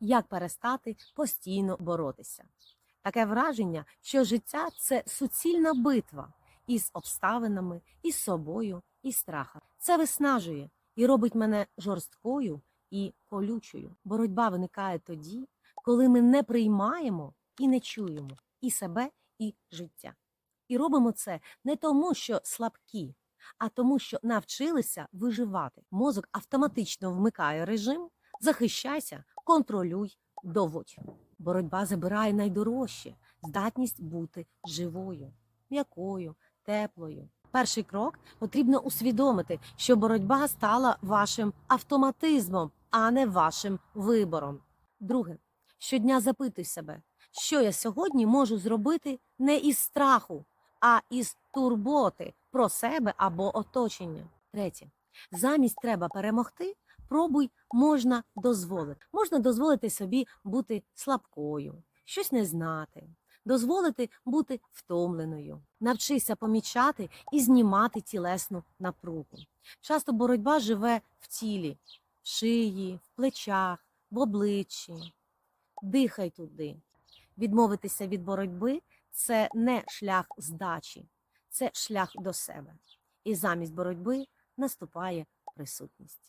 як перестати постійно боротися. Таке враження, що життя це суцільна битва із обставинами, із собою, і страхом. Це виснажує і робить мене жорсткою і колючою. Боротьба виникає тоді, коли ми не приймаємо і не чуємо і себе, і життя. І робимо це не тому, що слабкі, а тому, що навчилися виживати. Мозок автоматично вмикає режим, захищайся, контролюй, доводь. Боротьба забирає найдорожче здатність бути живою, м'якою, теплою. Перший крок потрібно усвідомити, що боротьба стала вашим автоматизмом, а не вашим вибором. Друге, щодня запитуй себе, що я сьогодні можу зробити не із страху, а із турботи про себе або оточення. Третє, замість треба перемогти, пробуй можна дозволити. Можна дозволити собі бути слабкою, щось не знати, дозволити бути втомленою. Навчися помічати і знімати тілесну напругу. Часто боротьба живе в тілі, в шиї, в плечах, в обличчі. Дихай туди. Відмовитися від боротьби це не шлях здачі, це шлях до себе. І замість боротьби наступає присутність.